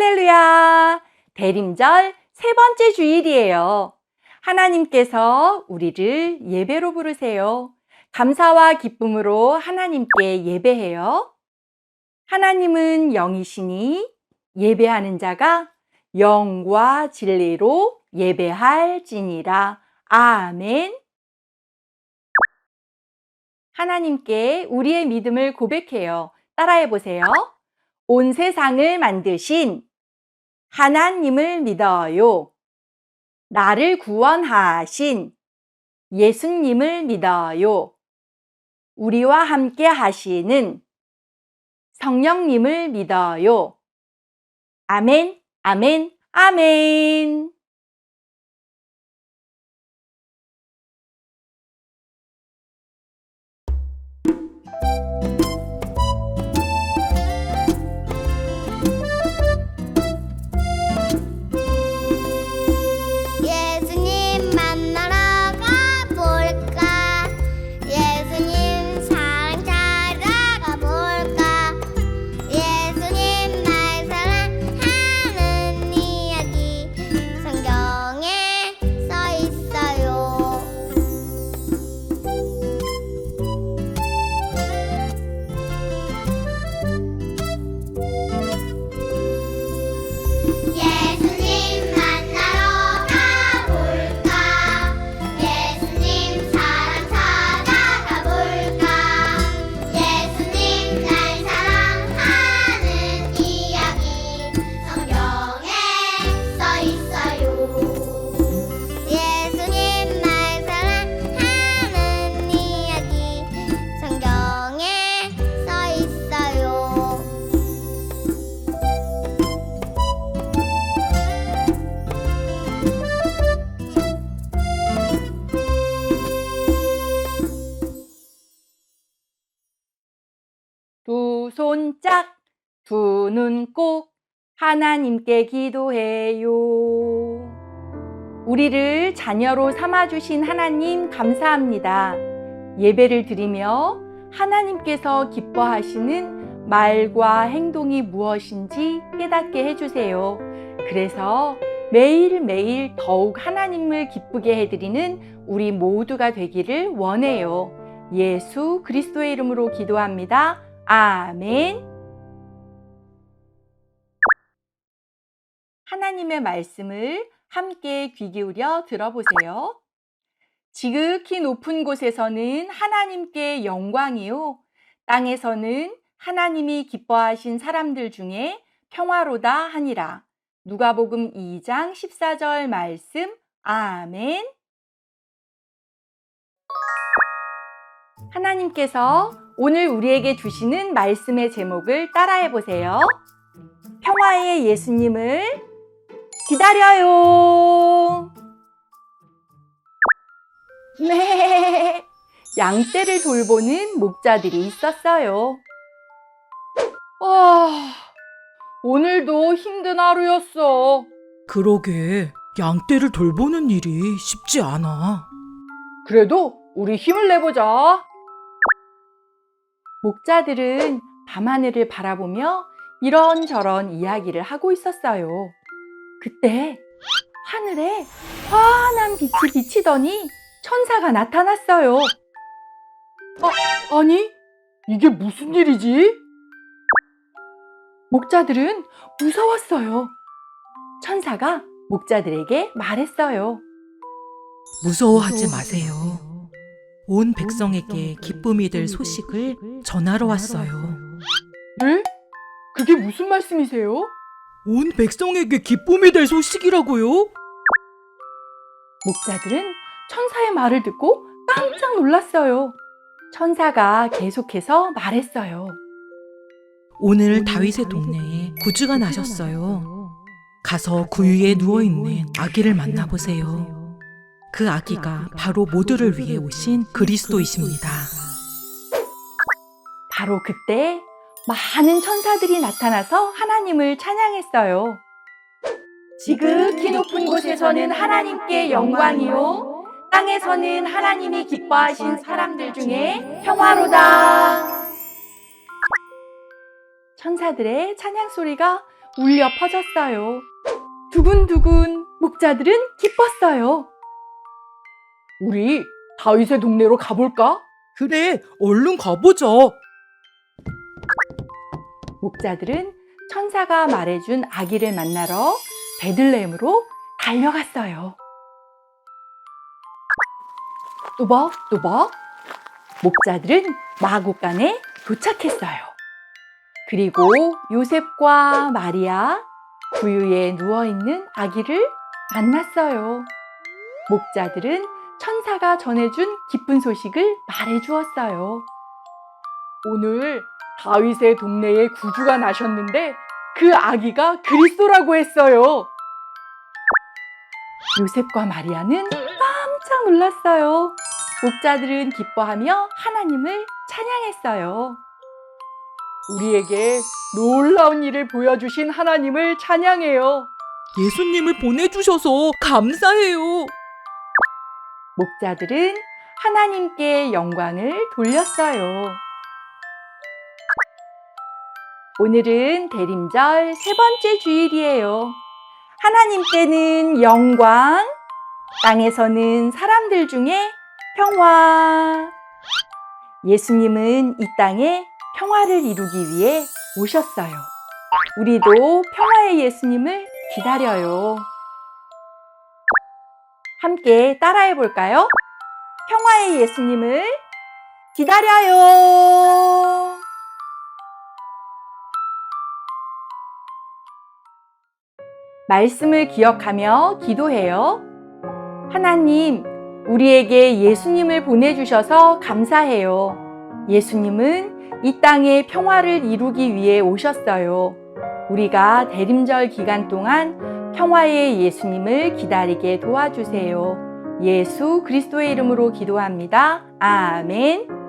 할렐루야! 대림절 세 번째 주일이에요. 하나님께서 우리를 예배로 부르세요. 감사와 기쁨으로 하나님께 예배해요. 하나님은 영이시니 예배하는 자가 영과 진리로 예배할 지니라. 아멘. 하나님께 우리의 믿음을 고백해요. 따라해 보세요. 온 세상을 만드신 하나님을 믿어요. 나를 구원하신 예수님을 믿어요. 우리와 함께 하시는 성령님을 믿어요. 아멘, 아멘, 아멘. 두손 짝, 두 눈 꼭 하나님께 기도해요. 우리를 자녀로 삼아주신 하나님 감사합니다. 예배를 드리며 하나님께서 기뻐하시는 말과 행동이 무엇인지 깨닫게 해주세요. 그래서 매일매일 더욱 하나님을 기쁘게 해드리는 우리 모두가 되기를 원해요. 예수 그리스도의 이름으로 기도합니다. 아멘. 하나님의 말씀을 함께 귀 기울여 들어보세요. 지극히 높은 곳에서는 하나님께 영광이요. 땅에서는 하나님이 기뻐하신 사람들 중에 평화로다 하니라. 누가복음 2장 14절 말씀. 아멘. 하나님께서 오늘 우리에게 주시는 말씀의 제목을 따라해 보세요. 평화의 예수님을 기다려요. 네. 양떼를 돌보는 목자들이 있었어요. 아, 오늘도 힘든 하루였어. 그러게 양떼를 돌보는 일이 쉽지 않아. 그래도 우리 힘을 내보자. 목자들은 밤하늘을 바라보며 이런저런 이야기를 하고 있었어요. 그때 하늘에 환한 빛이 비치더니 천사가 나타났어요. 아, 아니, 이게 무슨 일이지? 목자들은 무서웠어요. 천사가 목자들에게 말했어요. 무서워하지 마세요. 온 백성에게 기쁨이 될 소식을 전하러 왔어요. 네? 그게 무슨 말씀이세요? 온 백성에게 기쁨이 될 소식이라고요? 목자들은 천사의 말을 듣고 깜짝 놀랐어요. 천사가 계속해서 말했어요. 오늘 다윗의 동네에 구주가 나셨어요. 가서 구유에 누워 있는 아기를 만나보세요. 그 아기가 바로 모두를 위해 오신 그리스도이십니다. 바로 그때 많은 천사들이 나타나서 하나님을 찬양했어요. 지극히 높은 곳에서는 하나님께 영광이요. 땅에서는 하나님이 기뻐하신 사람들 중에 평화로다. 천사들의 찬양 소리가 울려 퍼졌어요. 두근두근 목자들은 기뻤어요. 우리 다윗의 동네로 가볼까? 그래, 얼른 가보자. 목자들은 천사가 말해준 아기를 만나러 베들레헴으로 달려갔어요. 또박또박 목자들은 마구간에 도착했어요. 그리고 요셉과 마리아 구유에 누워있는 아기를 만났어요. 목자들은 천사가 전해준 기쁜 소식을 말해 주었어요. 오늘 다윗의 동네에 구주가 나셨는데 그 아기가 그리스도라고 했어요. 요셉과 마리아는 깜짝 놀랐어요. 목자들은 기뻐하며 하나님을 찬양했어요. 우리에게 놀라운 일을 보여주신 하나님을 찬양해요. 예수님을 보내주셔서 감사해요. 목자들은 하나님께 영광을 돌렸어요. 오늘은 대림절 세 번째 주일이에요. 하나님께는 영광, 땅에서는 사람들 중에 평화. 예수님은 이 땅에 평화를 이루기 위해 오셨어요. 우리도 평화의 예수님을 기다려요. 함께 따라해 볼까요? 평화의 예수님을 기다려요. 말씀을 기억하며 기도해요. 하나님, 우리에게 예수님을 보내주셔서 감사해요. 예수님은 이 땅에 평화를 이루기 위해 오셨어요. 우리가 대림절 기간 동안 평화의 예수님을 기다리게 도와주세요. 예수 그리스도의 이름으로 기도합니다. 아멘.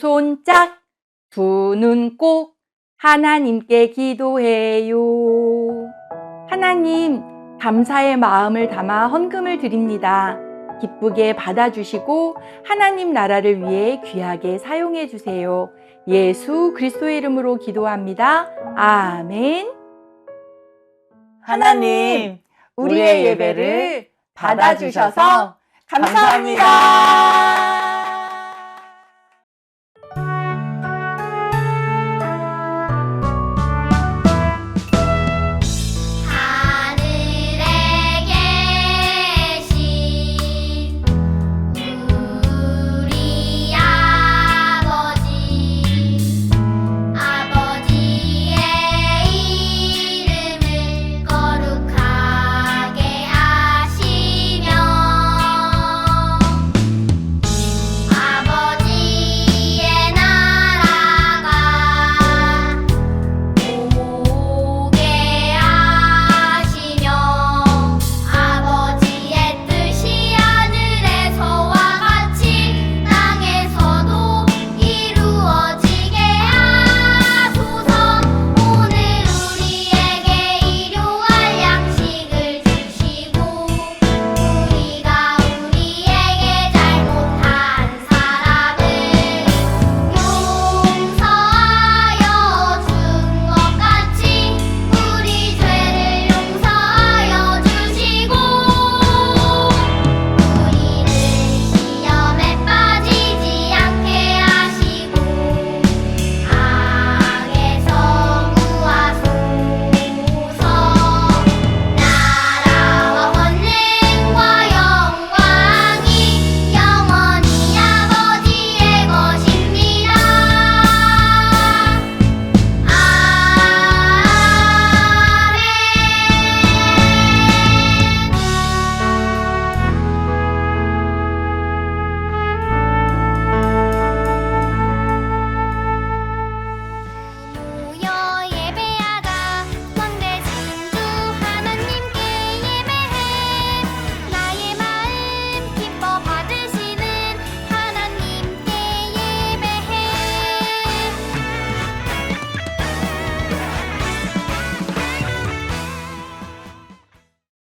손 짝, 두 눈 꼭 하나님께 기도해요. 하나님, 감사의 마음을 담아 헌금을 드립니다. 기쁘게 받아주시고 하나님 나라를 위해 귀하게 사용해 주세요. 예수 그리스도의 이름으로 기도합니다. 아멘. 하나님, 우리의 예배를 받아주셔서 감사합니다.